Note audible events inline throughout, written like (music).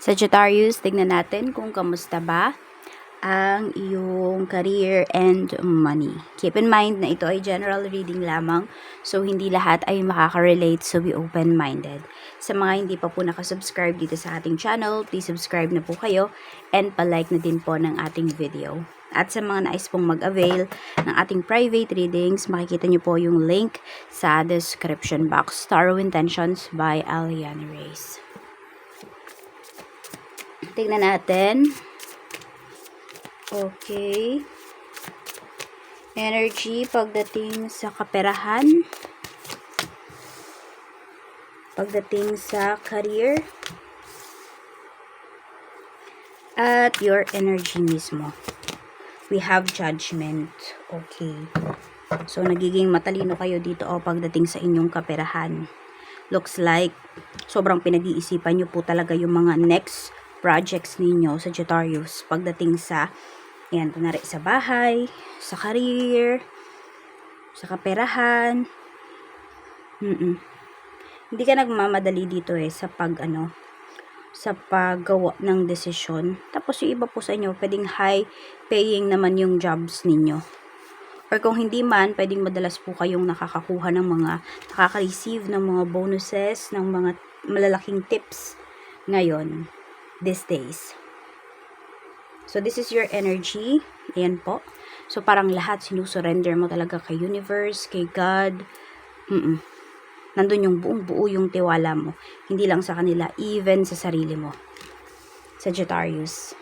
Sagittarius, tignan natin kung kamusta ba ang iyong career and money. Keep in mind na ito ay general reading lamang, so hindi lahat ay makaka-relate, so be open-minded. Sa mga hindi pa po nakasubscribe dito sa ating channel, please subscribe na po kayo and palike na din po ng ating video. At sa mga nais pong mag-avail ng ating private readings, makikita niyo po yung link sa description box. Tarot Intentions by Aliana Reyes. Tignan natin. Okay. Energy pagdating sa kaperahan. Pagdating sa career. At your energy mismo. We have judgment. Okay. So, nagiging matalino kayo dito o pagdating sa inyong kaperahan. Looks like, sobrang pinag-iisipan nyo po talaga yung mga next projects ninyo, Sagittarius, pagdating sa yan, kunwari sa bahay, sa career, sa kaperahan. Mm-mm. Hindi ka nagmamadali dito eh sa pag ano, sa paggawa ng desisyon. Tapos yung iba po sa inyo, pwedeng high paying naman yung jobs ninyo. Or kung hindi man, pwedeng madalas po kayong nakakakuha ng mga, nakaka-receive ng mga bonuses, ng mga malalaking tips ngayon, these days. So, this is your energy. Ayan po. So, parang lahat sinusurrender mo talaga kay universe, kay God. Mm-mm. Nandun yung buong buo yung tiwala mo. Hindi lang sa kanila, even sa sarili mo. Sagittarius.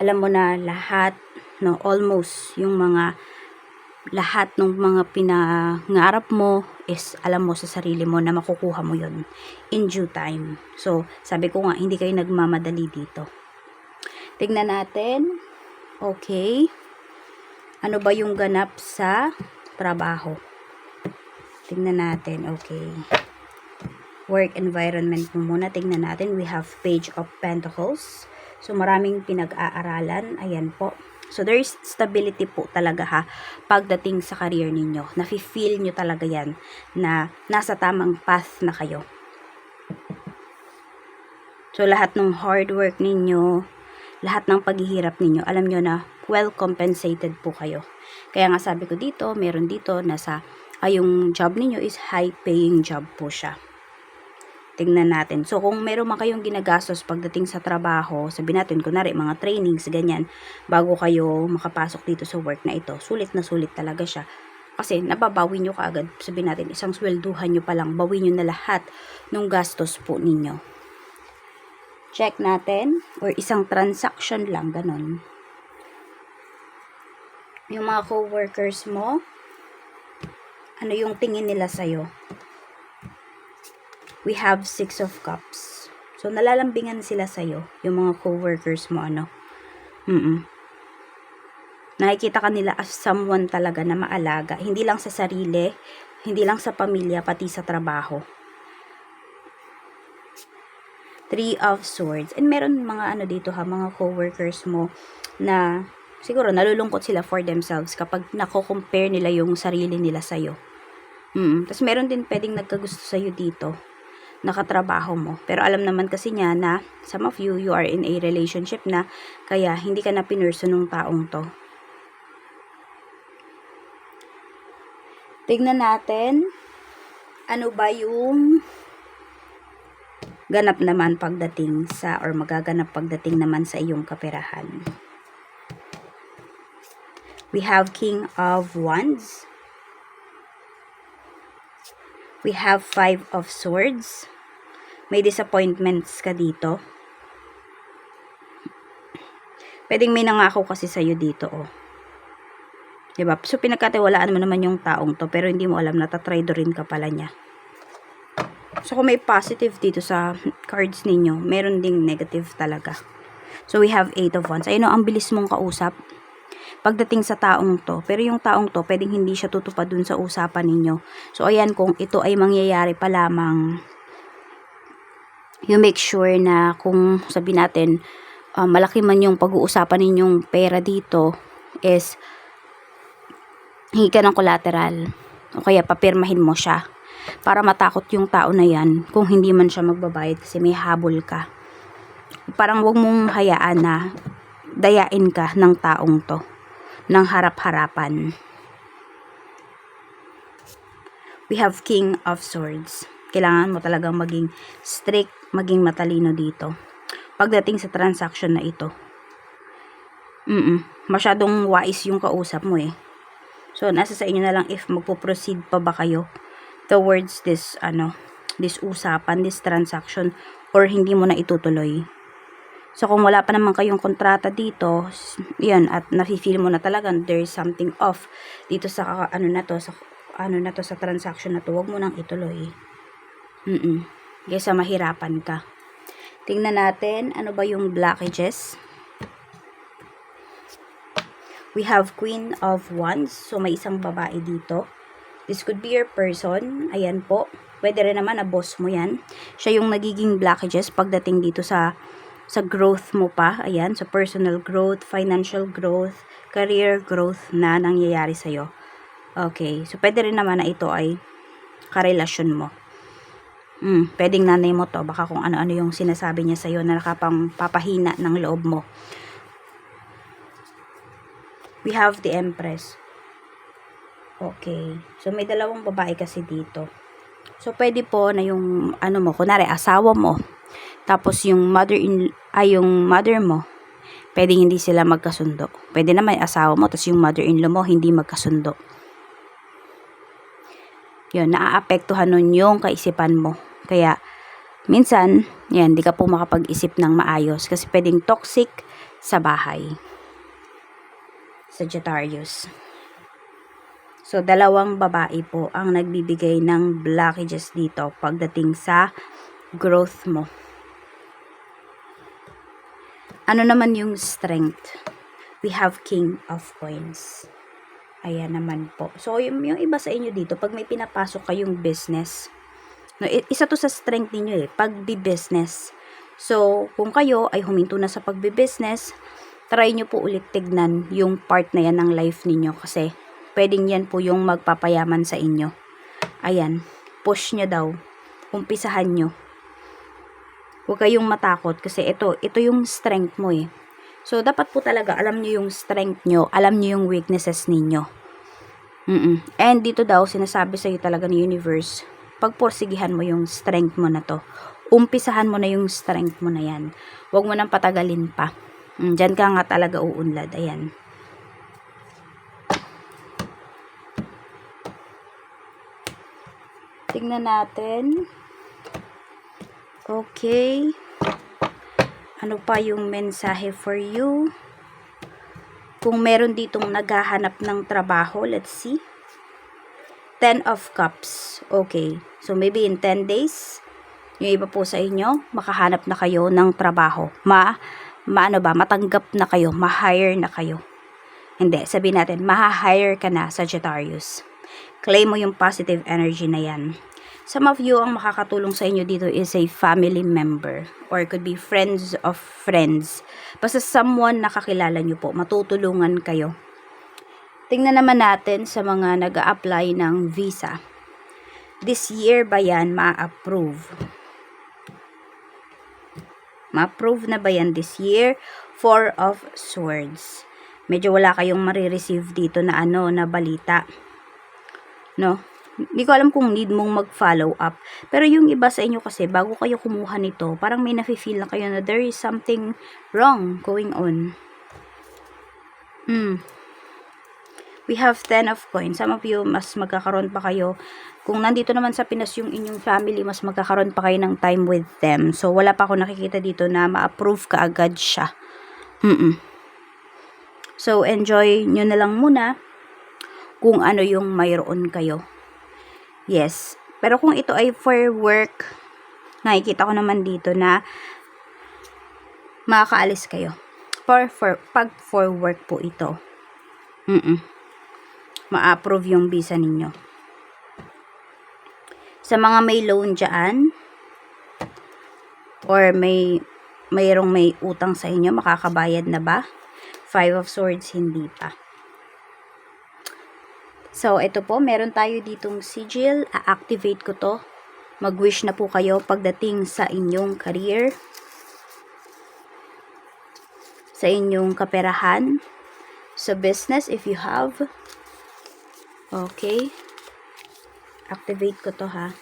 Alam mo na lahat, no, almost yung mga lahat ng mga pinangarap mo is alam mo sa sarili mo na makukuha mo yon in due time. So, sabi ko nga, hindi kayo nagmamadali dito. Tignan natin. Okay. Ano ba yung ganap sa trabaho? Tignan natin. Okay. Work environment mo muna. Tignan natin. We have page of pentacles. So, maraming pinag-aaralan. Ayan po. So, there is stability po talaga ha, pagdating sa career ninyo. Nafe-feel nyo talaga yan na nasa tamang path na kayo. So, lahat ng hard work ninyo, lahat ng paghihirap ninyo, alam nyo na well compensated po kayo. Kaya nga sabi ko dito, meron dito na sa ay yung job ninyo is high paying job po siya. Tingnan natin. So, kung meron man kayong ginagastos pagdating sa trabaho, sabi natin, kunwari, mga trainings, ganyan, bago kayo makapasok dito sa work na ito, sulit na sulit talaga siya. Kasi, nababawi nyo kaagad, sabi natin, isang swelduhan nyo pa lang, bawi nyo na lahat ng gastos po ninyo check natin or isang transaction lang ganun yung mga co-workers mo ano yung tingin nila sa'yo we have six of cups so nalalambingan sila sa'yo yung mga co-workers mo ano mm, -mm. nakikita ka nila as someone talaga na maalaga hindi lang sa sarili hindi lang sa pamilya pati sa trabaho Three of Swords. And meron mga ano dito ha, mga co-workers mo na siguro nalulungkot sila for themselves kapag nako-compare nila yung sarili nila sa'yo. Mm. Tapos meron din pwedeng nagkagusto sa'yo dito nakatrabaho mo. Pero alam naman kasi niya na some of you, you are in a relationship na kaya hindi ka na pinurso ng taong to. Tignan natin ano ba yung ganap naman pagdating sa or magaganap pagdating naman sa iyong kaperahan. We have King of Wands. We have Five of Swords. May disappointments ka dito. Pwedeng may nangako kasi sa'yo dito, oh. Diba? So, pinagkatiwalaan mo naman yung taong to, pero hindi mo alam na tatraidorin ka pala niya. So, kung may positive dito sa cards ninyo, meron ding negative talaga. So, we have 8 of Wands. Ayun o, ang bilis mong kausap pagdating sa taong to. Pero yung taong to, pwedeng hindi siya tutupad dun sa usapan ninyo. So, ayan, kung ito ay mangyayari pa lamang, you make sure na kung sabi natin, uh, malaki man yung pag-uusapan ninyong pera dito, is hingi ka ng collateral. O kaya papirmahin mo siya para matakot yung tao na yan kung hindi man siya magbabayad kasi may habol ka. Parang wag mong hayaan na dayain ka ng taong to ng harap-harapan. We have King of Swords. Kailangan mo talagang maging strict, maging matalino dito. Pagdating sa transaction na ito. Mm Masyadong wise yung kausap mo eh. So, nasa sa inyo na lang if magpo-proceed pa ba kayo towards this, ano, this usapan, this transaction, or hindi mo na itutuloy. So, kung wala pa naman kayong kontrata dito, yan, at nafe-feel mo na talaga there is something off dito sa, ano na to, sa, ano na to, sa transaction na to, wag mo nang ituloy. Mm Kaysa mahirapan ka. Tingnan natin, ano ba yung blockages? We have Queen of Wands. So, may isang babae dito. This could be your person. Ayan po. Pwede rin naman na boss mo yan. Siya yung nagiging blockages pagdating dito sa sa growth mo pa. Ayan, sa personal growth, financial growth, career growth na nangyayari sa'yo. Okay. So, pwede rin naman na ito ay karelasyon mo. Hmm, pwedeng nanay mo to. Baka kung ano-ano yung sinasabi niya sa'yo na nakapang papahina ng loob mo. We have the Empress. Okay. So, may dalawang babae kasi dito. So, pwede po na yung, ano mo, kunwari, asawa mo. Tapos, yung mother in, ay, yung mother mo. Pwede hindi sila magkasundo. Pwede naman yung asawa mo, tapos yung mother-in-law mo, hindi magkasundo. Yun, naaapektuhan nun yung kaisipan mo. Kaya, minsan, yan, di ka po makapag-isip ng maayos. Kasi pwedeng toxic sa bahay. Sagittarius. So, dalawang babae po ang nagbibigay ng blockages dito pagdating sa growth mo. Ano naman yung strength? We have King of Coins. Ayan naman po. So, yung, yung iba sa inyo dito, pag may pinapasok kayong business, no, isa to sa strength ninyo eh, pagbi-business. So, kung kayo ay huminto na sa pagbi-business, try nyo po ulit tignan yung part na yan ng life ninyo kasi pwedeng yan po yung magpapayaman sa inyo. Ayan, push nyo daw. Umpisahan nyo. Huwag kayong matakot kasi ito, ito yung strength mo eh. So, dapat po talaga alam nyo yung strength nyo, alam nyo yung weaknesses ninyo. Mm And dito daw, sinasabi sa'yo talaga ni universe, pagporsigihan mo yung strength mo na to. Umpisahan mo na yung strength mo na yan. Huwag mo nang patagalin pa. Mm, Diyan ka nga talaga uunlad. Ayan. Tingnan natin. Okay. Ano pa yung mensahe for you? Kung meron ditong naghahanap ng trabaho, let's see. Ten of Cups. Okay. So, maybe in 10 days, yung iba po sa inyo, makahanap na kayo ng trabaho. Ma, maano ba, matanggap na kayo, ma-hire na kayo. Hindi, sabihin natin, ma-hire ka na, Sagittarius. Claim mo yung positive energy na yan. Some of you, ang makakatulong sa inyo dito is a family member or could be friends of friends. Basta someone na kakilala nyo po, matutulungan kayo. Tingnan naman natin sa mga nag apply ng visa. This year ba yan ma-approve? Ma-approve na ba yan this year? Four of Swords. Medyo wala kayong marireceive dito na ano, na balita. No? Hindi ko alam kung need mong mag-follow up. Pero yung iba sa inyo kasi, bago kayo kumuha nito, parang may nafe-feel na kayo na there is something wrong going on. Hmm. We have 10 of coins. Some of you, mas magkakaroon pa kayo. Kung nandito naman sa Pinas yung inyong family, mas magkakaroon pa kayo ng time with them. So, wala pa ako nakikita dito na ma-approve ka agad siya. Mm So, enjoy nyo na lang muna kung ano yung mayroon kayo. Yes. Pero kung ito ay for work, nakikita ko naman dito na makakaalis kayo. For, for, pag for work po ito. Mm Ma-approve yung visa ninyo. Sa mga may loan dyan, or may mayroong may utang sa inyo, makakabayad na ba? Five of Swords, hindi pa. So, ito po, meron tayo ditong sigil. A-activate ko to. Mag-wish na po kayo pagdating sa inyong career. Sa inyong kaperahan. Sa business, if you have. Okay. Activate ko to ha.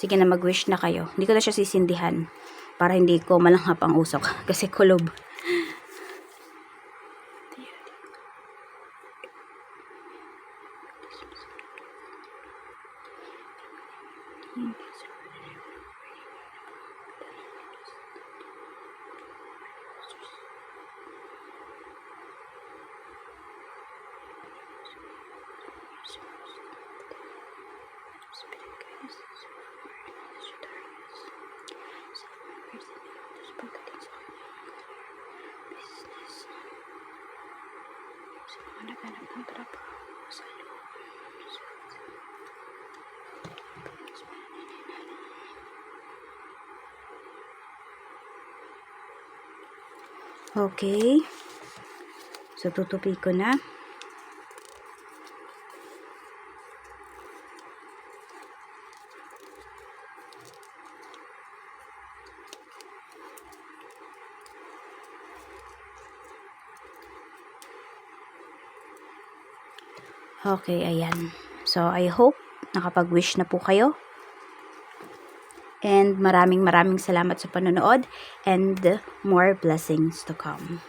Sige na, mag-wish na kayo. Hindi ko na siya sisindihan. Para hindi ko malanghap ang usok. (laughs) Kasi kulob. Okay. So, tutupi ko na. Okay, ayan. So, I hope nakapag-wish na po kayo. And maraming maraming salamat sa panonood and more blessings to come.